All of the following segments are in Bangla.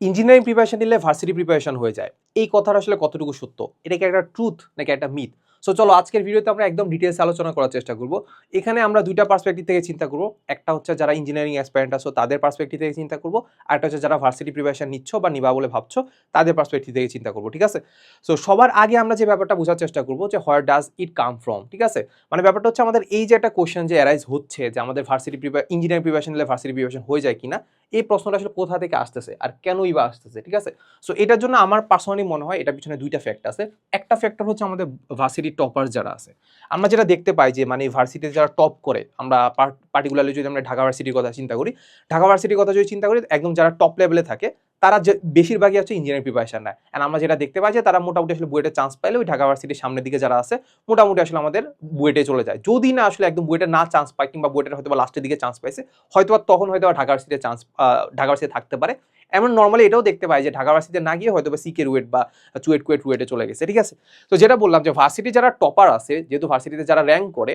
ইঞ্জিনিয়ারিং প্রিপারেশন নিলে ভার্সিটি প্রিপারেশন হয়ে যায়। এই কথাটা আসলে কতটুকু সত্য? এটা কি একটা ট্রুথ নাকি একটা মিথ সো চলো আজকের ভিডিওতে আমরা একদম ডিটেলস আলোচনা করার চেষ্টা করব। এখানে আমরা দুইটা পার্সপেক্টিভ থেকে চিন্তা করব। একটা হচ্ছে যারা ইঞ্জিনিয়ারিং অ্যাসপারেন্ট আছো, তাদের পার্সপেক্টিভ থেকে চিন্তা করব। একটা হচ্ছে যারা ভার্সিটি প্রিপারেশন নিচ্ছ বা নিবা বলে ভাবছ, তাদের পার্সপেক্টিভ থেকে চিন্তা করব, ঠিক আছে? সো সবার আগে আমরা যে ব্যাপারটা বোঝার চেষ্টা করব যে where does it come from ঠিক আছে? মানে ব্যাপারটা হচ্ছে আমাদের এই যে একটা কোশ্চেন যে অ্যারাইজ হচ্ছে যে আমাদের ভার্সিটি প্রিপার ইঞ্জিনিয়ারিং প্রিপারেশন নিলে ভার্সিটি প্রিপারেশন হয়ে যায় কিনা এই প্রশ্নটা আসলে কোথা থেকে আসতেছে আর কেনই বা আসতেছে, ঠিক আছে? সো এটার জন্য আমার পার্সোনালি মনে হয় এটা পিছনে দুইটা ফ্যাক্টর আছে। একটা ফ্যাক্টর হচ্ছে আমাদের ভার্সিটি টপার যারা আছে। আমরা যেটা দেখতে পাই যে মানে ভার্সিটিতে যারা টপ করে, আমরা পার্টিকুলারলি যদি আমরা ঢাকা ভার্সিটির কথা চিন্তা করি, ঢাকা ভার্সিটির কথা যদি চিন্তা করি, একদম যারা টপ লেভেলে থাকে তারা যে বেশিরভাগই হচ্ছে ইঞ্জিনিয়ারিং প্রিপারেশন নেয়। অ্যান্ড আমরা যেটা দেখতে পাই যে তারা মোটামুটি আসলে বুয়েটে চান্স পাইলে ওই ঢাকা ভার্সিটির সামনের দিকে যারা আছে, মোটামুটি আসলে আমাদের বুয়েটে চলে যায়। যদি না আসলে একদম বুয়েটে না চান্স পায় কিংবা বুয়েটের হয়তো লাস্টের দিকে চান্স পাইছে হয়তো তখন হয়তো ঢাকা ভার্সিটিতে চান্স ঢাকা ভার্সিটি থাকতে পারে। এমন নর্মালি এটাও দেখতে পাই যে ঢাকা ভার্সিটিতে না গিয়ে হয়তো বা সিকে রুয়েট বা চুয়েট কুয়েট রুয়েটে চলে গেছে, ঠিক আছে? তো যেটা বললাম যে ভার্সিটি যারা টপার আছে, যেহেতু ভার্সিটিতে যারা র্যাঙ্ক করে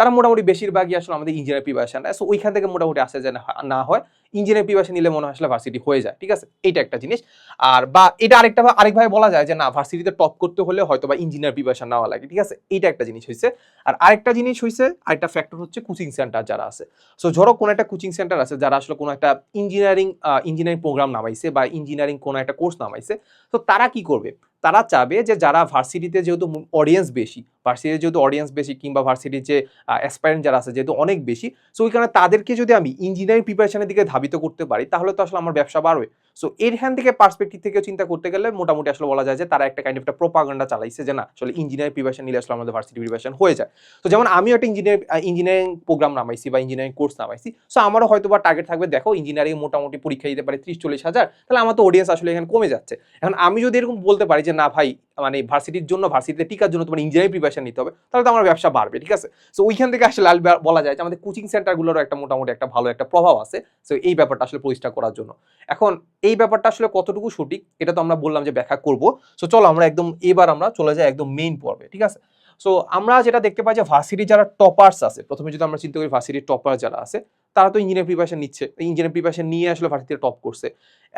তারা মোটামুটি বেশিরভাগই আসলে আমাদের ইঞ্জিনিয়ার প্রিপারেশন সো ওইখান থেকে মোটামুটি আসে যে না- হয় ইঞ্জিনিয়ার প্রিপারেশন নিলে মনে হয় আসলে ভার্সিটি হয়ে যায়, ঠিক আছে? এইটা একটা জিনিস। আর বা এটা আরেকটা আরেকভাবে বলা যায় যে, না ভার্সিটিতে টপ করতে হলে হয়তো বা ইঞ্জিনিয়ার প্রিপারেশন নেওয়া লাগে, ঠিক আছে? এইটা একটা জিনিস হয়েছে আর আরেকটা জিনিস হয়েছে আরেকটা ফ্যাক্টর হচ্ছে কোচিং সেন্টার যারা আছে। সো ধরো কোনো একটা কোচিং সেন্টার আছে যারা আসলে কোনো একটা ইঞ্জিনিয়ারিং ইঞ্জিনিয়ারিং প্রোগ্রাম নামাইছে বা ইঞ্জিনিয়ারিং কোনো একটা কোর্স নামাইছে। তো তারা কি করবে? তারা চাবে যে, যারা ভার্সিটিতে যেহেতু অডিয়েন্স বেশি ভার্সিটিতে যেহেতু অডিয়েন্স বেশি কিংবা ভার্সিটির যে অ্যাসপারেন্ট যারা আছে যেহেতু অনেক বেশি সো ওইখানে তাদেরকে যদি আমি ইঞ্জিনিয়ারিং প্রিপারেশনের দিকে ধাবিত করতে পারি, তাহলে তো আসলে আমার ব্যবসা বাড়বে। সো এর হ্যান্ড থেকে পার্সপেক্টিভ থেকে চিন্তা করতে গেলে মোটামুটি আসলে বলা যায় যে, তারা একটা কাইন্ড অফ একটা প্রোপাগান্ডা চালাইছে যে, না, আসলে ইঞ্জিনিয়ারিং প্রিপারেশন নিলে আসলে আমাদের ভার্সিটি প্রিপারেশন হয়ে যায়। তো যেমন আমিও একটা ইঞ্জিনিয়ার ইঞ্জিনিয়ারিং প্রোগ্রাম নামাইছি বা ইঞ্জিনিয়ারিং কোর্স নামাইছি সো আমারও হয়তো বা টার্গেট থাকবে, দেখো ইঞ্জিনিয়ারিং মোটামুটি পরীক্ষা দিতে পারে ত্রিশ চল্লিশ হাজার, তাহলে আমার তো অডিয়েন্স আসলে এখানে কমে যাচ্ছে। এখন আমি যদি এরকম বলতে পারি যে, না ভাই মানে ভার্সিটির জন্য, ভার্সিটিতে টিকার জন্য তোমার ইঞ্জিনিয়ারিং প্রিপারেশন নিতে হবে, তাহলে তো আমার ব্যবসা বাড়বে, ঠিক আছে? সো ওইখান থেকে আসলে বলা যায় যে আমাদের কোচিং সেন্টারগুলোরও একটা মোটামুটি একটা ভালো একটা প্রভাব আছে। সো এই ব্যাপারটা আসলে প্রতিষ্ঠা করার জন্য। এখন, এই ব্যাপারটা আসলে কতটুকু সঠিক, এটা তো আমরা বললাম যে ব্যাখ্যা করব। সো চলো আমরা একদম এবার আমরা চলে যাই একদম মেইন পর্বে, ঠিক আছে? সো আমরা যেটা দেখতে পাই যে ভার্সিটি যারা টপার্স আছে, প্রথমে যদি আমরা চিন্তা করি ভার্সিটির টপার যারা আছে, তারা তো ইঞ্জিনিয়ার প্রিপারেশন নিচ্ছে। ইঞ্জিনিয়ার প্রিপারেশন নিয়ে আসলে ভার্সিটিতে টপ করছে।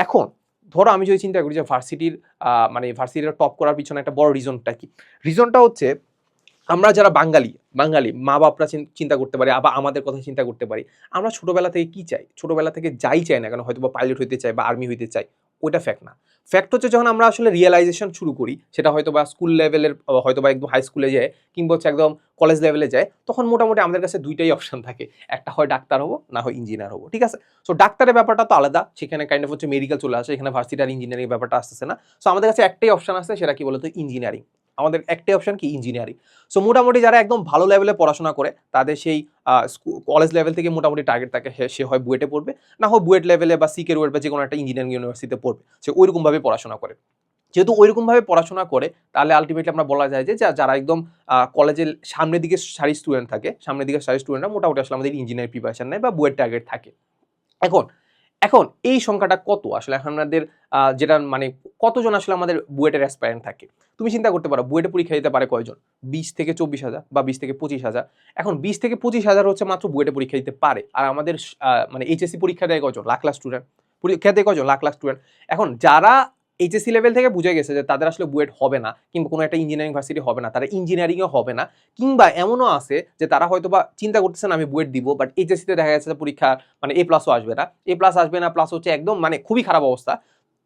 এখন ধরো আমি যদি চিন্তা করি যে ভার্সিটির মানে ভার্সিটিটা টপ করার পিছনে একটা বড় রিজনটা কি? রিজনটা হচ্ছে আমরা যারা বাঙালি বাঙালি মা বাপরা চিন- চিন্তা করতে পারি আবার আমাদের কথা চিন্তা করতে পারি, আমরা ছোটোবেলা থেকে কি চাই? ছোটোবেলা থেকে যাই চাই না কেন? হয়তো বা পাইলট হইতে চাই বা আর্মি হইতে চাই। ওইটা ফ্যাক্ট না। ফ্যাক্ট হচ্ছে যখন আমরা আসলে রিয়েলাইজেশন শুরু করি, সেটা হয়তো বা স্কুল লেভেলের হয়তো বা একদম হাই স্কুলে যায়, কিংবা হচ্ছে একদম কলেজ লেভেলে যায়, তখন মোটামুটি আমাদের কাছে দুইটাই অপশন থাকে। একটা হয় ডাক্তার হব, না হয় ইঞ্জিনিয়ার হব, ঠিক আছে? সো ডাক্তারের ব্যাপারটা তো আলাদা, সেখানে কাইন্ড অফ হচ্ছে মেডিকেল চলে আসে, এখানে ভার্সিটার ইঞ্জিনিয়ারিং ব্যাপারটা আসতেছে না। সো আমাদের কাছে একটাই অপশন আছে, সেটা কি বলতো? ইঞ্জিনিয়ারিং আমাদের একটাই অপশন কি? ইঞ্জিনিয়ারিং সো মোটামুটি যারা একদম ভালো লেভেলে পড়াশোনা করে, তাদের সেই কলেজ লেভেল থেকে মোটামুটি টার্গেট থাকে সে- হয় বুয়েটে পড়বে। না হয় বুয়েট লেভেলে বা সিকে রুয়েট বা যে কোনো একটা ইঞ্জিনিয়ারিং ইউনিভার্সিটিতে পড়বে। সে ওইরকমভাবে পড়াশোনা করে। যেহেতু ওইরকমভাবে পড়াশোনা করে, তাহলে আলটিমেটলি আমরা বলা যায় যা- যারা একদম কলেজের সামনের দিকে সারি স্টুডেন্ট থাকে, সামনের দিকে সারি স্টুডেন্টরা মোটামুটি আসলে আমাদের ইঞ্জিনিয়ারিং প্রিপারেশন নেয় বা বুয়েট টার্গেট থাকে। এখন এখন এই সংখ্যাটা কত? আসলে আমাদের যেটা মানে কতজন আসলে আমাদের বুয়েটের অ্যাসপারেন্ট থাকে? তুমি চিন্তা করতে পারো, বুয়েটে পরীক্ষা দিতে পারে কয়জন? বিশ থেকে চব্বিশ হাজার বা বিশ থেকে পঁচিশ হাজার। এখন বিশ থেকে পঁচিশ হাজার হচ্ছে মাত্র বুয়েটে পরীক্ষা দিতে পারে। আর আমাদের মানে এইচএসসি পরীক্ষা দেয় কজন লাখ লাখ স্টুডেন্ট পরীক্ষা দেয় কয়জন? লাখ লাখ স্টুডেন্ট এখন যারা এইচএসসি লেভেল থেকে বুঝে গেছে যে তাদের আসলে বুয়েট হবে না, কিংবা কোনো একটা ইঞ্জিনিয়ারিং ভার্সিটি হবে না, তারা ইঞ্জিনিয়ারিংও হবে না, কিংবা এমনও আছে যে তারা হয়তো বা চিন্তা করতেছেন আমি বুয়েট দিব বাট এইচএসসিতে দেখা যাচ্ছে পরীক্ষা মানে এ প্লাসও আসবে না এ প্লাস আসবে না প্লাস হচ্ছে একদম মানে খুবই খারাপ অবস্থা।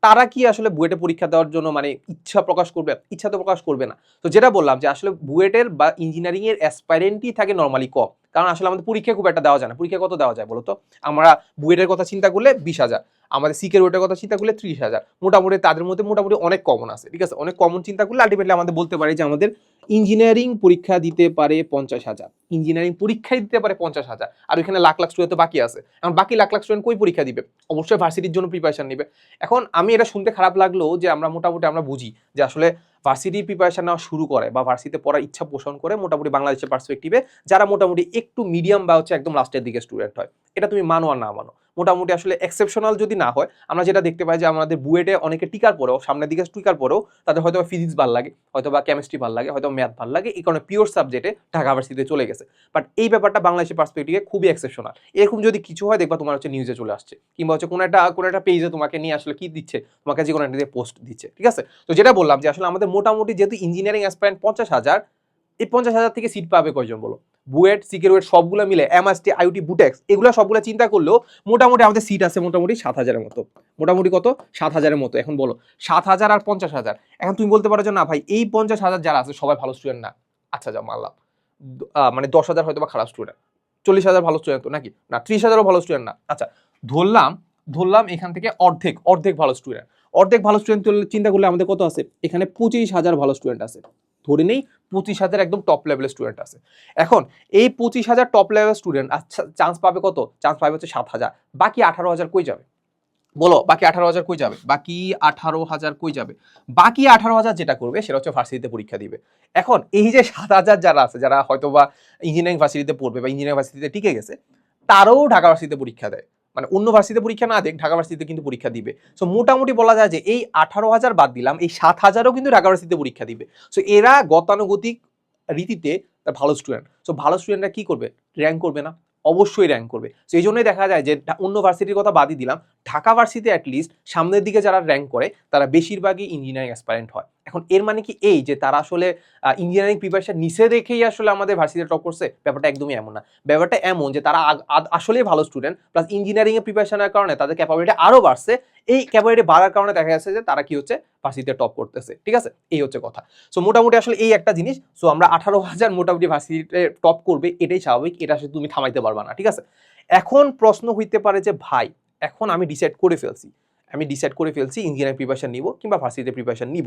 তারা কি আসলে বুয়েটে পরীক্ষা দেওয়ার জন্য মানে ইচ্ছা প্রকাশ করবে? ইচ্ছা তো প্রকাশ করবে না। তো যেটা বললাম যে আসলে বুয়েটের বা ইঞ্জিনিয়ারিং এর অ্যাসপাইরেন্টই থাকে নর্মালি কম, কারণ আসলে আমাদের পরীক্ষা খুব একটা দেওয়া যায় না। পরীক্ষা কত দেওয়া যায় বলতো? আমরা বুয়েটের কথা চিন্তা করলে বিশ হাজার। আমাদের সিকের ওয়েটের কথা চিন্তা করলে ত্রিশ হাজার। মোটামুটি তাদের মধ্যে মোটামুটি অনেক কমন আছে, ঠিক আছে? অনেক কমন চিন্তা করলে আলটিমেটলি আমাদের বলতে পারি যে আমাদের ইঞ্জিনিয়ারিং পরীক্ষা দিতে পারে পঞ্চাশ হাজার। ইঞ্জিনিয়ারিং পরীক্ষায় দিতে পারে পঞ্চাশ হাজার। আর ওইখানে লাখ লাখ স্টুডেন্ট বাকি আছে। এখন বাকি লাখ লাখ স্টুডেন্ট কই পরীক্ষা দিবে? অবশ্যই ভার্সিটির জন্য প্রিপারেশন নেবে। এখন আমি এটা শুনতে খারাপ লাগল যে আমরা মোটামুটি আমরা বুঝি যে আসলে ভার্সিটির প্রিপারেশন নেওয়া শুরু করে বা ভার্সিটিতে পড়ার ইচ্ছা পোষণ করে মোটামুটি বাংলাদেশের পার্সপেক্টিভে যারা মোটামুটি একটু মিডিয়াম বা হচ্ছে একদম লাস্টের দিকে স্টুডেন্ট হয়। এটা তুমি মানো আর না মানো। মোটামুটি আসলে এক্সেপশনাল যদি না হয়, আমরা যেটা দেখতে পাই যে আমাদের বুয়েটে অনেকে টিকার পরেও, সামনের দিকে টিকার পরেও তাদের হয়তো ফিজিক্স ভালো লাগে, হয়তো বা কেমিস্ট্রি ভালো লাগে, হয়তো ম্যাথ ভালো লাগে, এই কারণে পিওর সাবজেক্টে ঢাকা ভার্সিটিতে চলে গেছে। বাট এই ব্যাপারটা বাংলাদেশের পার্সপেক্টিভে খুবই এক্সেপশনাল এরকম যদি কিছু হয়, দেখবা তোমার হচ্ছে নিউজে চলে আসছে, কিংবা হচ্ছে কোনো একটা কোনো একটা পেজে তোমাকে নিয়ে আসলে কি দিচ্ছে, তোমাকে যে কোনো একটা পোস্ট দিচ্ছে, ঠিক আছে? তো যেটা বললাম যে আসলে আমাদের মোটামুটি যেহেতু ইঞ্জিনিয়ারিং অ্যাসপারেন্ট পঞ্চাশ হাজার এই পঞ্চাশ হাজার থেকে সিট পাবে কয়জন বলো? বুয়েট সিকিউরেট সবগুলো মিলে এমআসটি আইউটি বুটেক্স, এগুলো সবগুলো চিন্তা করলেও মোটামুটি আমাদের সিট আছে মোটামুটি সাত হাজারের মতো। মোটামুটি কত? সাত হাজারের মতো। এখন বলো, সাত হাজার আর পঞ্চাশ হাজার। এখন তুমি বলতে পারো যে, না ভাই, এই পঞ্চাশ হাজার যারা আছে, সবাই ভালো স্টুডেন্ট না। আচ্ছা যা মানলাম। মানে দশ হাজার হয়তো বা খারাপ স্টুডেন্ট চল্লিশ হাজার ভালো স্টুডেন্ট তো নাকি? না, ত্রিশ হাজারও ভালো স্টুডেন্ট না। আচ্ছা ধরলাম ধরলাম এখান থেকে অর্ধেক অর্ধেক ভালো স্টুডেন্ট অর্ধেক ভালো স্টুডেন্ট চিন্তা করলে আমাদের কত আছে? এখানে পঁচিশ হাজার ভালো স্টুডেন্ট আছে। ধরে নেই পঁচিশ হাজার একদম টপ লেভেলের স্টুডেন্ট আছে। এখন এই পঁচিশ হাজার টপ লেভেলের স্টুডেন্ট আচ্ছা চান্স পাবে কত? চান্স পাবে হচ্ছে সাত হাজার। বাকি আঠারো হাজার কই যাবে? বলো, বাকি আঠারো হাজার কই যাবে? বাকি আঠারো হাজার কই যাবে? বাকি আঠারো হাজার যেটা করবে, সেটা হচ্ছে ভার্সিটিতে পরীক্ষা দিবে। এখন এই যে সাত হাজার যারা আছে, যারা হয়তো বা ইঞ্জিনিয়ারিং ভার্সিটিতে পড়বে বা ইঞ্জিনিয়ারিং ভার্সিটিতে টিকে গেছে, তারাও ঢাকা ভার্সিটিতে পরীক্ষা দেয়। মানে অন্য ভার্সিটিতে পরীক্ষা না দেখ, ঢাকা ভার্সিটিতে কিন্তু পরীক্ষা দিবে। সো মোটামুটি বলা যায় যে এই আঠারো হাজার বাদ দিলাম, এই সাত হাজারও কিন্তু ঢাকা ভার্সিটিতে পরীক্ষা দিবে। সো এরা গতানুগতিক রীতিতে ভালো স্টুডেন্ট সো ভালো স্টুডেন্টরা কি করবে? র্যাঙ্ক করবে না। অবশ্যই র্যাঙ্ক করবে। সো এই জন্যই দেখা যায় যে অন্য ভার্সিটির কথা বাদই দিলাম। ঢাকা ভার্সিটি অ্যাটলিস্ট সামনের দিকে যারা র্যাঙ্ক করে, তারা বেশিরভাগই ইঞ্জিনিয়ারিং অ্যাসপারেন্ট হয়। এখন এর মানে কি এই যে তারা আসলে ইঞ্জিনিয়ারিং প্রিপারেশন নিচে রেখেই আসলে আমাদের ভার্সিটিতে টপ করছে? ব্যাপারটা একদমই এমন না। ব্যাপারটা এমন যে তারা আসলেই ভালো স্টুডেন্ট প্লাস ইঞ্জিনিয়ারিং এর প্রিপারেশনের কারণে তাদের ক্যাপাবিলিটি আরও বাড়ছে। এই ক্যাপাবিলিটি বাড়ার কারণে দেখা যাচ্ছে যে তারা কি হচ্ছে? ভার্সিটিতে টপ করতেছে। ঠিক আছে? এই হচ্ছে কথা। সো মোটামুটি আসলে এই একটা জিনিস। সো আমরা আঠারো হাজার মোটামুটি ভার্সিটিতে টপ করবে, এটাই স্বাভাবিক। এটা আসলে তুমি থামাইতে পারবা না। ঠিক আছে? এখন প্রশ্ন হইতে পারে যে, ভাই, এখন আমি ডিসাইড করে ফেলছি। আমি ডিসাইড করে ফেলছি, ইঞ্জিনিয়ারিং প্রিপারেশান নিব কিংবা ভার্সিটিতে প্রিপারেশান নিব।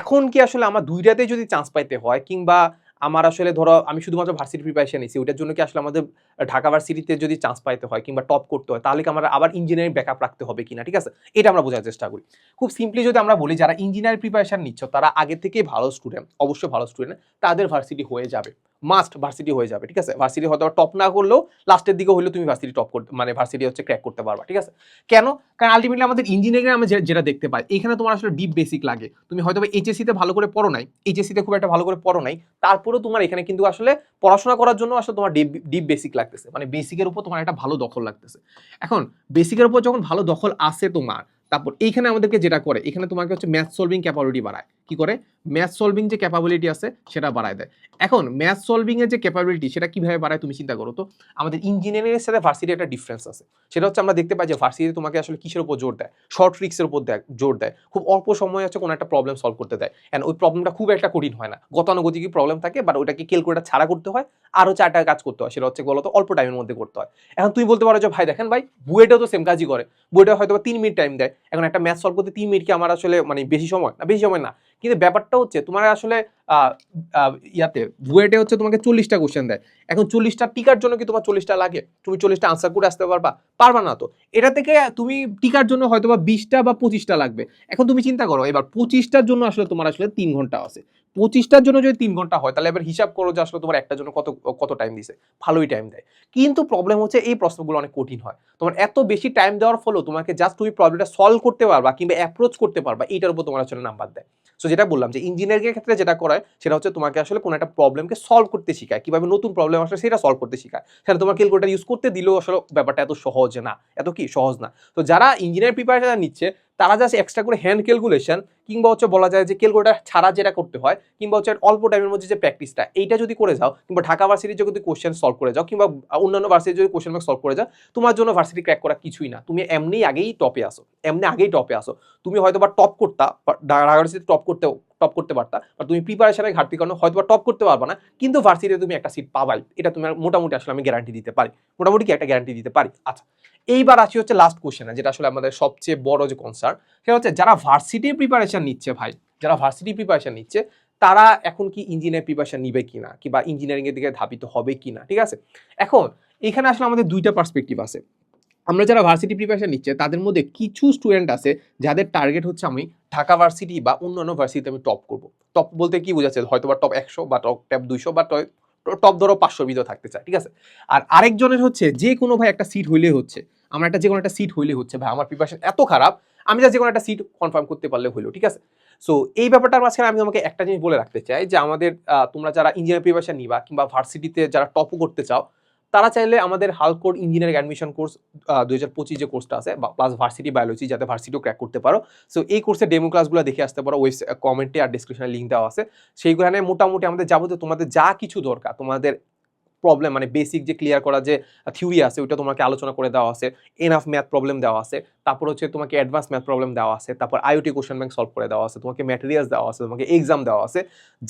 এখন কি আসলে আমার দুইটাতেই যদি চান্স পাইতে হয় কিংবা আমার আসলে ধরো, আমি শুধুমাত্র ভার্সিটি প্রিপারেশন নিছি ওটার জন্য কি আসলে আমাদের ঢাকা ভার্সিটিতে যদি চান্স পাইতে হয় কিংবা টপ করতে হয়, তাহলে কি আমরা আবার ইঞ্জিনিয়ারিং ব্যাকআপ রাখতে হবে কিনা, ঠিক আছে? এটা আমরা বোঝার চেষ্টা করি। খুব সিম্পলি যদি আমরা বলি, যারা ইঞ্জিনিয়ারিং প্রিপারেশন নিচ্ছ, তারা আগে থেকে ভালো স্টুডেন্ট অবশ্যই ভালো স্টুডেন্ট তাদের ভার্সিটি হয়ে যাবে। মাস্ট ভার্সিটি হয়ে যাবে, ঠিক আছে? ভার্সিটি হয়তো টপ না করলেও লাস্টের দিকে হলেও তুমি ভার্সিটি টপ করতে মানে ভার্সিটি হচ্ছে ক্র্যাক করতে পারবা, ঠিক আছে? কেন? কারণ আলটিমেটলি আমাদের ইঞ্জিনিয়ারিং আমরা যে- যেটা দেখতে পাই, এখানে তোমার আসলে ডিপ বেসিক লাগে। তুমি হয়তো এইচএসসিতে ভালো করে পড়ো নাই এইচএসসিতে খুব একটা ভালো করে পড়ো নাই তারপরেও তোমার এখানে কিন্তু আসলে পড়াশোনা করার জন্য আসলে তোমার ডিপ ডিপ বেসিক লাগতেছে। মানে বেসিকের উপর তোমার একটা ভালো দখল লাগতেছে। এখন বেসিকের উপর যখন ভালো দখল আসে তোমার, তারপর এইখানে আমাদেরকে যেটা করে, এখানে তোমাকে হচ্ছে ম্যাথ সলভিং ক্যাপাবিলিটি বাড়ায়। কি করে? ম্যাথ সলভিং যে ক্যাপাবিলিটি আছে, সেটা বাড়ায় দেয়। এখন ম্যাথ সলভিং এর যে ক্যাপাবিলিটি সেটা কীভাবে বাড়ায় তুমি চিন্তা করো তো? আমাদের ইঞ্জিনিয়ারিং এর সাথে ভার্সিটি একটা ডিফারেন্স আছে। সেটা হচ্ছে আমরা দেখতে পাই যে ভার্সিটি তোমাকে আসলে কিসের উপর জোর দেয়? শর্ট ট্রিক্সের উপর দেয়, জোর দেয়। খুব অল্প সময় হচ্ছে কোনো একটা প্রবলেম সলভ করতে দেয়। অ্যান্ড ওই প্রবলেমটা খুব একটা কঠিন হয় না। গতানুগতিক প্রবলেম থাকে বাট ওটাকে ক্যালকুলেটার ছাড়া করতে হয়, আরও চারটা কাজ করতে হয়। সেটা হচ্ছে বলতো? অল্প টাইমের মধ্যে করতে হয়। এখন তুমি বলতে পারো যে, ভাই, দেখেন ভাই, বুয়েটাও তো সেম কাজই করে। বুয়েটা হয়তো তিন মিনিট টাইম দেয়। এখন একটা ম্যাথ সলভ করতে তিন মিনিট কি আমার আসলে মানে বেশি সময়? না, বেশি সময় না। কিন্তু ব্যাপারটা হচ্ছে তোমার আসলে ইয়াতে, বুয়েটে হচ্ছে তোমাকে চল্লিশটা কোশ্চেন দেয়। এখন চল্লিশটা টিকার জন্য কি তোমার চল্লিশটা লাগে? তুমি চল্লিশটা আনসার করে আসতে পারবা? পারবা না তো। এটা থেকে তুমি টিকার জন্য হয়তো বা বিশটা বা পঁচিশটা লাগবে। এখন তুমি চিন্তা করো, এবার পঁচিশটার জন্য আসলে তোমার আসলে তিন ঘণ্টা আছে। পঁচিশটার জন্য যদি তিন ঘণ্টা হয়, তাহলে এবার হিসাব করো যে আসলে তোমার একটার জন্য কত কত টাইম দিছে। ভালোই টাইম দেয়। কিন্তু প্রবলেম হচ্ছে এই প্রশ্নগুলো অনেক কঠিন হয়। তোমার এত বেশি টাইম দেওয়ার ফলেও তোমাকে জাস্ট তুমি প্রবলেমটা সলভ করতে পারবা কিংবা অ্যাপ্রোচ করতে পারবা, এইটার উপর তোমার আসলে নাম্বার দেয়। সো যেটা বললাম যে ইঞ্জিনিয়ারিং এর ক্ষেত্রে যেটা করায়, সেটা হচ্ছে তোমাকে আসলে কোনো একটা প্রবলেমকে সলভ করতে শেখায়। কীভাবে নতুন প্রবলেম আসলে সেটা সলভ করতে শেখায়। সেটা তোমার ক্যালকুলেটার ইউজ করতে দিলেও আসলে ব্যাপারটা এত সহজ না। এত কি? সহজ না। তো যারা ইঞ্জিনিয়ার প্রিপারেশন নিচ্ছে, তারা জাস্ট এক্সট্রা করে হ্যান্ড ক্যালকুলেশন কিংবা হচ্ছে বলা যায় যে ক্যালকুলেটার ছাড়া যেটা করতে হয়, কিংবা হচ্ছে অল্প টাইমের মধ্যে যে প্র্যাকটিসটা এইটা যদি করে যাও, কিংবা ঢাকা ভার্সিটির যদি কোশ্চেন সলভ করে যাও, কিংবা অন্যান্য ভার্সিটির যদি কোশ্চেন সলভ করে যাও, তোমার জন্য ভার্সিটি ক্র্যাক করা কিছুই না। তুমি এমনি আগেই টপে আসো, এমনি আগেই টপে আসো। তুমি হয়তো বা টপ করতা ঢাকা ভার্সিটি টপ করতে টপ করতে পারতা বা তুমি প্রিপারেশনের ঘাটতি কারণে হয়তো বা টপ করতে পারবা না, কিন্তু ভার্সিটিতে তুমি একটা সিট পাবাই। এটা তুমি মোটামুটি আসলে আমি গ্যারান্টি দিতে পারি। মোটামুটি কি একটা গ্যারান্টি দিতে পারি? আচ্ছা এইবার আসি হচ্ছে লাস্ট কোশ্চেনে যেটা আসলে আমাদের সবচেয়ে বড় যে কনসার্ন সেটা হচ্ছে যারা ভার্সিটি প্রিপারেশন নিচ্ছে ভাই। যারা ভার্সিটি প্রিপারেশন নিচ্ছে, তারা এখন কি ইঞ্জিনিয়ার প্রিপারেশন নিবে কিনা? কিংবা ইঞ্জিনিয়ারিং এর দিকে ধাবিত হবে কিনা? ঠিক আছে? এখন, এখানে আসলে আমাদের দুইটা পার্সপেক্টিভ আছে। আমরা যারা ভার্সিটি প্রিপারেশন নিচ্ছে, তাদের মধ্যে কিছু স্টুডেন্ট আছে, যাদের টার্গেট হচ্ছে আমি ঢাকা ভার্সিটি বা অন্যান্য ভার্সিটিতে আমি টপ করব। টপ বলতে কি বোঝাচ্ছে? হয়তো বা টপ একশো বা টপ টপ দুইশো বা টপ ধরো পাঁচশোর ভিতরে থাকতে চায়, ঠিক আছে? আর আরেকজনের হচ্ছে, যে কোনো ভাই একটা সিট হইলে হচ্ছে। আমার একটা যে কোনো একটা সিট হইলে হচ্ছে ভাই, আমার প্রিপারেশন এত খারাপ, আমি যা যে কোনো একটা সিট কনফার্ম করতে পারলে হইল, ঠিক আছে? সো এই ব্যাপারটার মাঝখানে আমি তোমাকে একটা জিনিস বলে রাখতে চাই যে আমাদের তোমরা যারা ইঞ্জিনিয়ার প্রিপারেশন নিবা কিংবা ভার্সিটিতে যারা টপও করতে চাও, তারা চাইলে আমাদের হালকোড ইঞ্জিনিয়ারিং অ্যাডমিশন কোর্স দু হাজার পঁচিশ যে কোর্সটা আছে, বা প্লাস ভার্সিটি বায়োলজি যাতে ভার্সিটিও ক্র্যাক করতে পারো। সো এই কোর্সের ডেমো ক্লাসগুলো দেখে আসতে পারো ওয়েবসাইট কমেন্টে আর ডিসক্রিপশনে লিঙ্ক দেওয়া আছে। সেইগুলো মোটামুটি আমাদের যাবতীয় তোমাদের যা কিছু দরকার, তোমাদের প্রবলেম মানে বেসিক যে ক্লিয়ার করা যে থিওরি আছে, ওইটা তোমাকে আলোচনা করে দেওয়া আছে এনাফ ম্যাথ প্রবলেম দেওয়া আছে, তারপর হচ্ছে তোমাকে অ্যাডভান্স ম্যাথ প্রবলেম দেওয়া আছে, তারপর আইওটি কোশ্চেন ব্যাংক সলভ করে দেওয়া আছে, তোমাকে ম্যাটেরিয়ালস দেওয়া আছে, তোমাকে এক্সাম দেওয়া আছে,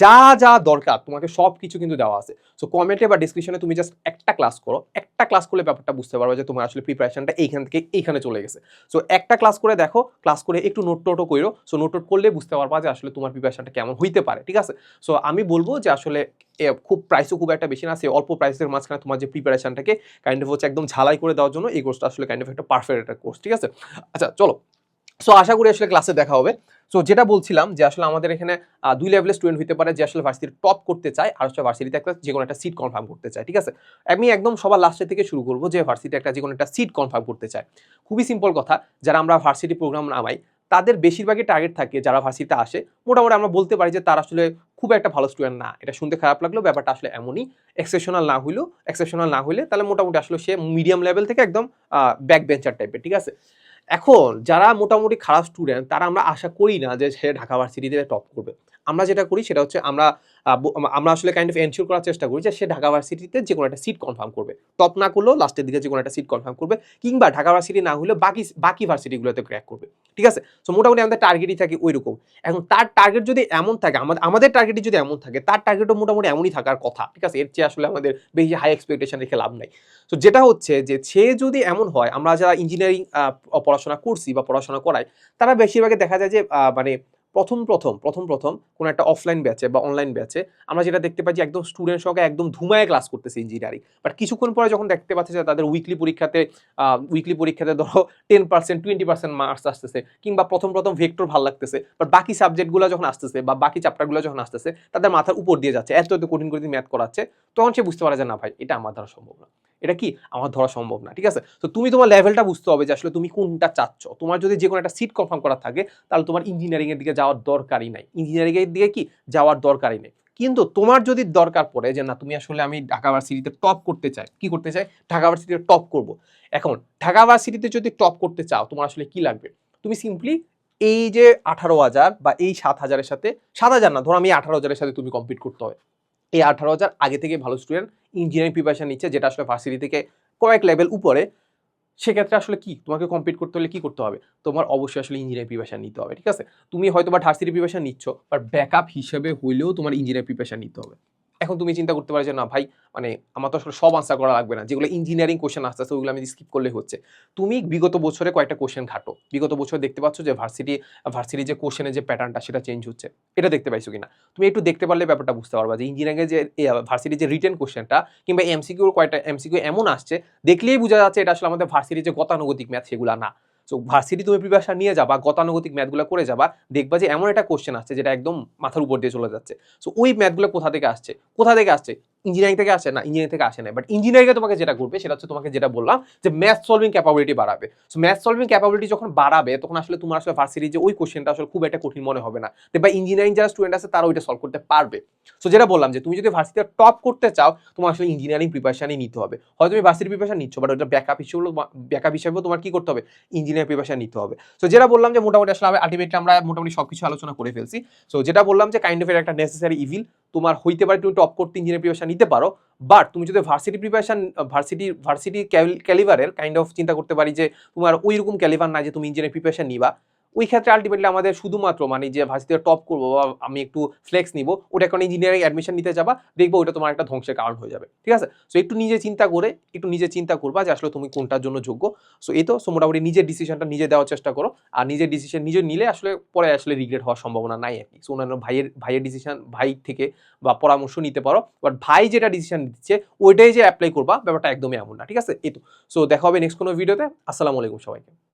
যা যা দরকার, তোমাকে সব কিছু কিন্তু দেওয়া আছে। সো কমেন্টে বা ডিসক্রিপশনে তুমি জাস্ট একটা ক্লাস করো, একটা ক্লাস করলে ব্যাপারটা বুঝতে পারবে যে তোমার আসলে প্রিপারেশনটা এইখান থেকে এইখানে চলে গেছে। সো একটা ক্লাস করে দেখো ক্লাস করে একটু নোট টোটও করো সো নোট টোট করলে বুঝতে পারবা যে আসলে তোমার প্রিপারেশনটা কেমন হইতে পারে, ঠিক আছে? সো আমি বলব যে আসলে খুব প্রাইসও খুব একটা বেশি না, সে অল্প প্রাইসের মাঝখানে তোমার যে প্রিপারেশনটাকে কাইন্ড অফ হচ্ছে একদম ঝালাই করে দেওয়ার জন্য এই কোর্সটা আসলে কাইন্ড অফ একটা পারফেক্ট একটা কোর্স ঠিক আছে? আচ্ছা চলো। সো আশা করি আসলে ক্লাসে দেখা হবে। সো যেটা বলছিলাম যে আসলে আমাদের এখানে দুই লেভেলের স্টুডেন্ট হতে পারে যে আসলে ভার্সিটির টপ করতে চায় আর হচ্ছে ভার্সিটিতে একটা যে কোনো একটা সিট কনফার্ম করতে চায়, ঠিক আছে? আমি একদম সবার লাস্টের থেকে শুরু করব যে ভার্সিটি একটা যে কোনো একটা সিট কনফার্ম করতে চায়। খুবই সিম্পল কথা, যারা আমরা ভার্সিটি প্রোগ্রাম নামাই, তাদের বেশিরভাগই টার্গেট থাকে যারা ভার্সিটিতে আসে। মোটামুটি আমরা বলতে পারি যে তারা আসলে খুব একটা ভালো স্টুডেন্ট না। এটা শুনতে খারাপ লাগল, ব্যাপারটা আসলে এমনই। এক্সেপশনাল না হইল এক্সেপশনাল না হইলে তাহলে মোটামুটি আসলে সে মিডিয়াম লেভেল থেকে একদম ব্যাক বেঞ্চার টাইপের ঠিক আছে? এখন যারা মোটামুটি খারাপ স্টুডেন্ট তারা আমরা আশা করি না যে সে ঢাকা ভার্সিটিতে টপ করবে। আমরা যেটা করি সেটা হচ্ছে আমরা আমরা আসলে কাইন্ড অফ এনশিওর করার চেষ্টা করি যে সে ঢাকা ভার্সিটিতে যে কোনো একটা সিট কনফার্ম করবে। টপ না করলেও লাস্টের দিকে যে কোনো একটা সিট কনফার্ম করবে কিংবা ঢাকা ভার্সিটি না হলে বাকি বাকি ভার্সিটিগুলোতে ক্র্যাক করবে। ঠিক আছে? সো মোটামুটি আমাদের টার্গেটই থাকে ওই রকম এখন তার টার্গেট যদি এমন থাকে আমাদের আমাদের টার্গেটই যদি এমন থাকে, তার টার্গেটও মোটামুটি এমনই থাকার কথা। ঠিক আছে? এর চেয়ে আসলে আমাদের বেশি হাই এক্সপেকটেশন রেখে লাভ নাই। তো যেটা হচ্ছে যে সে যদি এমন হয়, আমরা যারা ইঞ্জিনিয়ারিং পড়াশোনা করছি বা পড়াশোনা করাই, তারা বেশিরভাগই দেখা যায় যে মানে প্রথম প্রথম প্রথম প্রথম কোনো একটা অফলাইন ব্যাচে বা অনলাইন ব্যাচে আমরা যেটা দেখতে যে একদম স্টুডেন্ট সঙ্গে একদম ধুমায় ক্লাস করতেছে ইঞ্জিনিয়ারিং বাট কিছুক্ষণ পরে যখন দেখতে পাচ্ছে যে তাদের উইকলি পরীক্ষাতে উইকলি পরীক্ষাতে ধরো ten percent twenty percent marks আসতেছে কিংবা প্রথম প্রথম ভেক্টর ভালো লাগতেছে। বাট বাকি সাবজেক্টগুলো যখন আসতেছে বা বাকি চ্যাপ্টারগুলো যখন আসতেছে, তাদের মাথার উপর দিয়ে যাচ্ছে, এত এত কঠিন কঠিন ম্যাথ করাচ্ছে, তখন সে বুঝতে পারে যে না ভাই, এটা আমার দ্বারা সম্ভব না। এটা কি? আমার ধরা সম্ভব না, ঠিক আছে? তো তুমি তোমার লেভেলটা বুঝতে হবে যে আসলে তুমি কোনটা চাচ্ছ। তোমার যদি যে কোনো একটা সিট কনফার্ম করা থাকে, তাহলে তোমার ইঞ্জিনিয়ারিং এর দিকে যাওয়ার দরকারই নাই। ইঞ্জিনিয়ারিং এর দিকে কি? যাওয়ার দরকারই নেই। কিন্তু তোমার যদি দরকার পড়ে যে, না, তুমি আসলে আমি ঢাকা ভার্সিটিতে টপ করতে চাই। কি করতে চাই? ঢাকা ভার্সিটিতে টপ করব। এখন, ঢাকা ভার্সিটিতে যদি টপ করতে চাও, তোমার আসলে কি লাগবে? তুমি সিম্পলি এই যে আঠারো হাজার বা এই সাত হাজারের সাথে, সাত হাজার না, ধরো আমি আঠারো হাজারের সাথে তুমি কম্পিট করতে হবে। এই আঠারো হাজার আগে থেকে ভালো স্টুডেন্ট ইঞ্জিনিয়ারিং প্রিপারেশন নিচ্ছে, যেটা আসলে ভার্সিটি থেকে কয়েক লেভেল উপরে। সেক্ষেত্রে আসলে কি? তোমাকে কমপ্লিট করতে হলে কি করতে হবে? তোমার অবশ্যই আসলে ইঞ্জিনিয়ারিং প্রিপারেশান নিতে হবে, ঠিক আছে? তুমি হয়তো বা ভার্সিটি প্রিপারেশান নিচ্ছ বাট ব্যাকআপ হিসেবে হইলেও তোমার ইঞ্জিনিয়ারিং প্রিপারেশান নিতে হবে। এখন তুমি চিন্তা করতে পারো যে, না ভাই মানে আমার তো আসলে সব আনসার করা লাগবে না। যেগুলো ইঞ্জিনিয়ারিং কোশ্চেন আসতে আছে ওগুলো আমি স্কিপ করলে হচ্ছে। তুমি বিগত বছরে কয়েকটা কোশ্চেন ঘাটো। বিগত বছর দেখতে পাচ্ছ যে ভার্সিটি ভার্সিটি যে কোশ্চেনের যে প্যাটার্নটা সেটা চেঞ্জ হচ্ছে। এটা দেখতে পাইছো কিনা? তুমি একটু দেখতে পারলে ব্যাপারটা বুঝতে পারবা যে ইঞ্জিনিয়ারিংয়ের যে ভার্সিটি যে রিটেন কোশ্চেনটা কিংবা এমসিকিউর কয়েকটা এমসিকিউ এমন আসছে, দেখলেই বোঝা যাচ্ছে এটা আসলে আমাদের ভার্সিটির যে গতানুগতিক ম্যাথ সেগুলো না। সো ভার্সিটি তুমি প্রিপারেশন নিয়ে যাবা, গতানুগতিক ম্যাথগুলো করে যাবা, দেখবা যে এমন একটা কোশ্চেন আসছে যেটা একদম মাথার উপর দিয়ে চলে যাচ্ছে। সো ওই ম্যাথগুলো কোথা থেকে আসছে? কোথা থেকে আসছে? ইঞ্জিনিয়ারিং থেকে আসে না ইঞ্জিনিয়ারিং থেকে আসে না বাট ইঞ্জিনিয়ারিংয়ে তোমাকে যেটা করবে সেটা হচ্ছে তোমাকে যেটা বললাম যে ম্যাথ সলভিং ক্যাপাবিলিটি বাড়াবে। সো ম্যাথ সলভিং ক্যাপাবিলিটি যখন বাড়াবে, তখন আসলে তোমার আসলে ভার্সিটি যে ওই কোশ্চেনটা আসলে খুব একটা কঠিন মনে হবে না। বা ইঞ্জিনিয়ারিং যারা স্টুডেন্ট আছে তারা ওইটা সলভ করতে পারবে। সো যেটা বললাম যে তুমি যদি ভার্সিটিতে টপ করতে চাও, তোমার আসলে ইঞ্জিনিয়ারিং প্রিপারেশনই নিতে হবে। হয়তো তুমি ভার্সিটি প্রিপারেশন নিচ্ছ বাট ওটা ব্যাকআপ হিসেবে ব্যাকআপ হিসেবেও তোমার কি করতে হবে? ইঞ্জিনিয়ার প্রিপারেশন নিতে হবে। সো যেটা বললাম যে মোটামুটি আসলে আলটিমেটলি আমরা মোটামুটি সব কিছু আলোচনা করে ফেলছি। সো যেটা বললাম যে কাইন্ড অফ একটা নেসেসারি ইভিল তোমার হইতে পারে তুমি টপ করতে ইঞ্জিনিয়ার প্রিপারেশন নিতে পারো বাট তুমি যদি ভার্সিটি প্রিপারেশান ভার্সিটি ভার্সিটি ক্যালিভারের কাইন্ড অফ চিন্তা করতে পারি যে তোমার ওইরকম ক্যালিভার না যে তুমি ইঞ্জিনিয়ারিং প্রিপারেশান নিবা। ওই ক্ষেত্রে আলটিমেটলি আমাদের শুধুমাত্র মানে যে ভার্সিটিতে টপ করব বা আমি একটু ফ্লেক্স নিব ওটা কারণে ইঞ্জিনিয়ারিং অ্যাডমিশন নিতে যাবা, দেখব ওটা তোমার একটা ধ্বংসের কারণ হয়ে যাবে। ঠিক আছে? সো একটু নিজে চিন্তা করে, একটু নিজে চিন্তা করবা যে আসলে তুমি কোনটার জন্য যোগ্য। সো এই তো সো মোটামুটি নিজের ডিসিশনটা নিজে দেওয়ার চেষ্টা করো। আর নিজের ডিসিশন নিজে নিলে আসলে পরে আসলে রিগ্রেট হওয়ার সম্ভাবনা নাই আর কি। সো অন্যান্য ভাইয়ের ভাইয়ের ডিসিশন ভাই থেকে বা পরামর্শ নিতে পারো। বাট ভাই যেটা ডিসিশন দিচ্ছে, ওইটাই যে অ্যাপ্লাই করবা, ব্যাপারটা একদমই এমন না। ঠিক আছে? এই তো। সো দেখা হবে নেক্সট কোনো ভিডিওতে আসসালামু আলাইকুম সবাইকে।